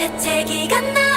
재채기가 나